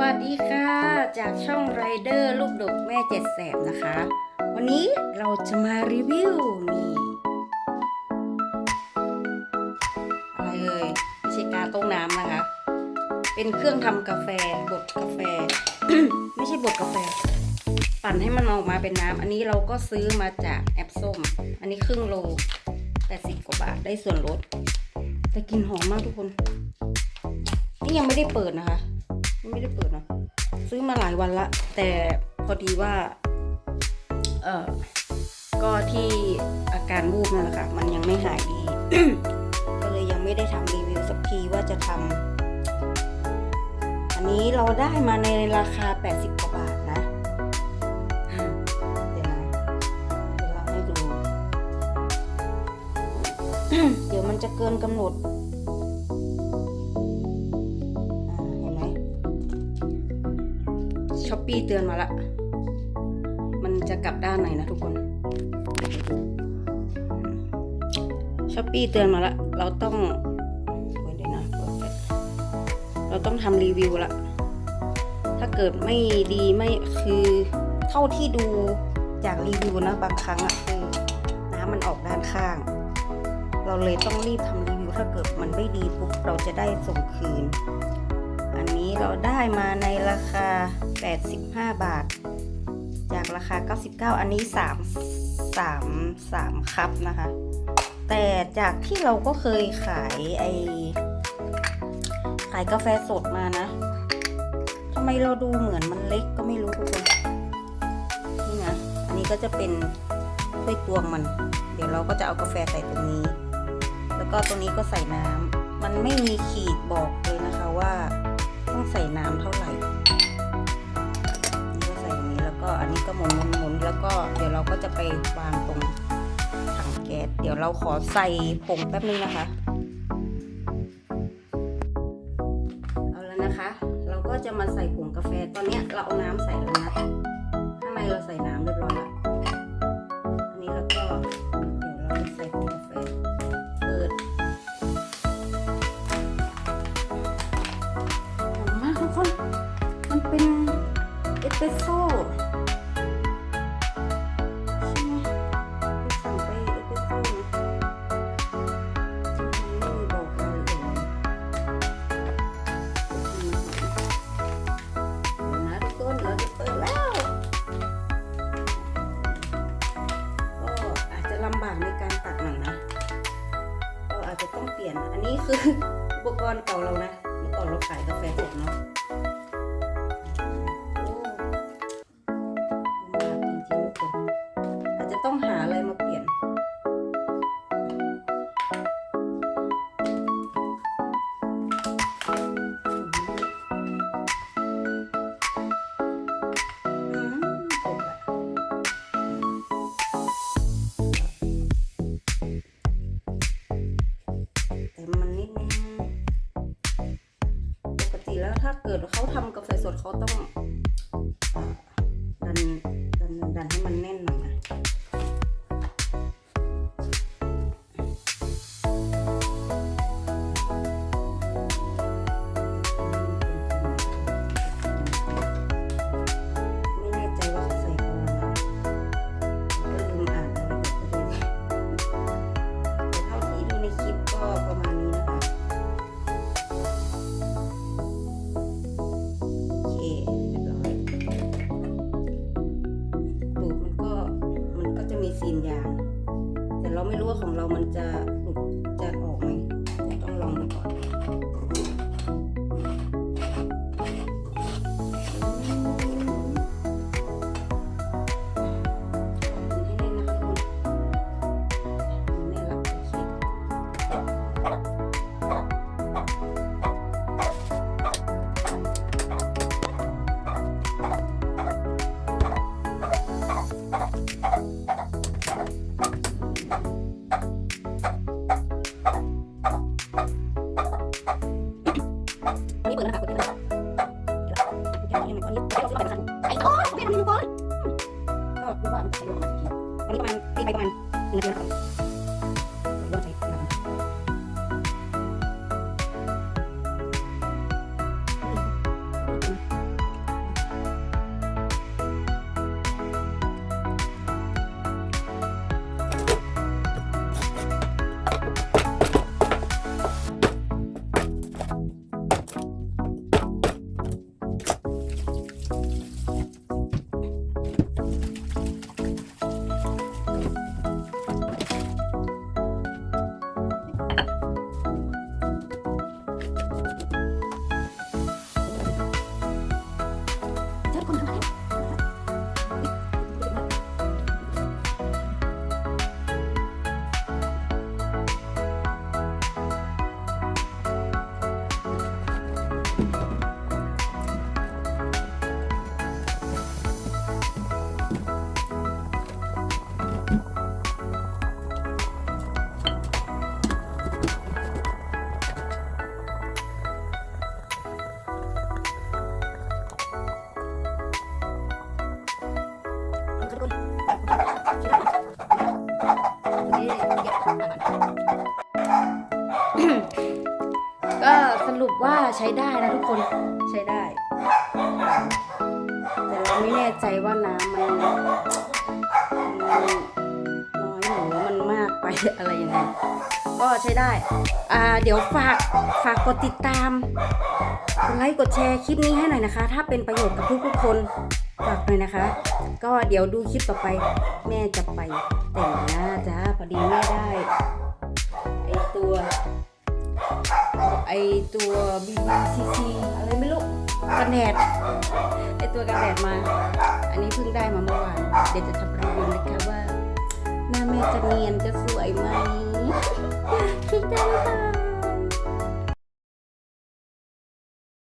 วัสดีค่ะ จากช่องไรเดอร์ลูกดกแม่เจ็ดแสบนะคะ วันนี้เราจะมารีวิวนี่อะไรเอ่ยไม่ใช่กาต้มน้ำนะคะ เป็นเครื่องทำกาแฟบดกาแฟ ไม่ใช่บดกาแฟ ปั่นให้มันออกมาเป็นน้ำอันนี้เราก็ซื้อมาจากแอปส้ม อันนี้ครึ่งโล80กว่าบาทได้ส่วนลดแต่กลินหอมมากทุกคน นี่ยังไม่ได้เปิดนะคะ ไม่ได้เปิดนะซื้อมาหลายวันละ แต่พอดีว่า เออก็ที่อาการวูบนั่นแหละค่ะ มันยังไม่หายดี ก็เลยยังไม่ได้ทำรีวิวสักทีว่าจะทำอันนี้เราได้มาในราคา 80กว่าบาทนะเดี๋ยวนะเดี๋ยวเราให้ดู เดี๋ยวมันจะเกินกำหนด ปี้เตือนมาละ มันจะกลับด้านไหนนะทุกคนช้อปปี้เตือนมาละ เราต้องเว้นด้วนะเราต้องทำรีวิวละ ถ้าเกิดไม่ดีไม่คือเท่าที่ดูจากรีวิวนะบางครั้งอะคือน้ำมันออกด้านข้าง เราเลยต้องรีบทำรีวิวถ้าเกิดมันไม่ดีปุ๊บเราจะได้ส่งคืน นี้เราได้มาในราคา 85 บาท จากราคา 99 อันนี้ 3 3 3คัพนะคะ แต่จากที่เราก็เคยขายไอขายกาแฟสดมานะทำไมเราดูเหมือนมันเล็กก็ไม่รู้ทุกคนนี่นะ อันนี้ก็จะเป็นถ้วยตวงมัน เดี๋ยวเราก็จะเอากาแฟใส่ตรงนี้ แล้วก็ตรงนี้ก็ใส่น้ำมันไม่มีขีดบอก ก็เดี๋ยวเราก็จะไปวางตรงถังแก๊สเดี๋ยวเราขอใส่ผงแป๊บนึงนะคะ เอาแล้วนะคะ เราก็จะมาใส่ผงกาแฟตอนนี้เราเอาน้ำใส่แล้วนะข้างในเราใส่น้ำเรียบร้อยแล้ว ลำบากในการตัดหนังนะ เราอาจจะต้องเปลี่ยน อันนี้คืออุปกรณ์เก่าเรานะ เมื่อก่อนเราขายกาแฟสดเนาะ ถ้าเกิดเขาทำกาแฟสดเขาต้องดันดันดันให้มันแน่นหน่อย じゃあ ดูว่ามันจะลงมาอันนี้ประมาณตีไปประมาณหนึ่งนาทีนะครับ ปว่าใช้ได้นะทุกคนใช้ได้ แต่เราไม่แน่ใจว่าน้ำมันน้อยหรือมันมากไปอะไรยังไงก็ใช้ได้ อ่า เดี๋ยวฝาก ฝากกดติดตาม กดไลค์ กดแชร์คลิปนี้ให้หน่อยนะคะ ถ้าเป็นประโยชน์กับทุกๆคน ฝากหน่อยนะคะ ก็เดี๋ยวดูคลิปต่อไป แม่จะไปแต่งหน้าจ้า พอดีแม่ได้ ไอตัว ไอตัว BBCC อะไรไม่รู้กันแดดไอตัวกันแดดมา อันนี้เพิ่งได้มาเมื่อวาน เดี๋ยวจะทำรีวิวนะคะว่า หน้าแม่จะเนียนจะสวยไหมคิดได้หรือเปล่า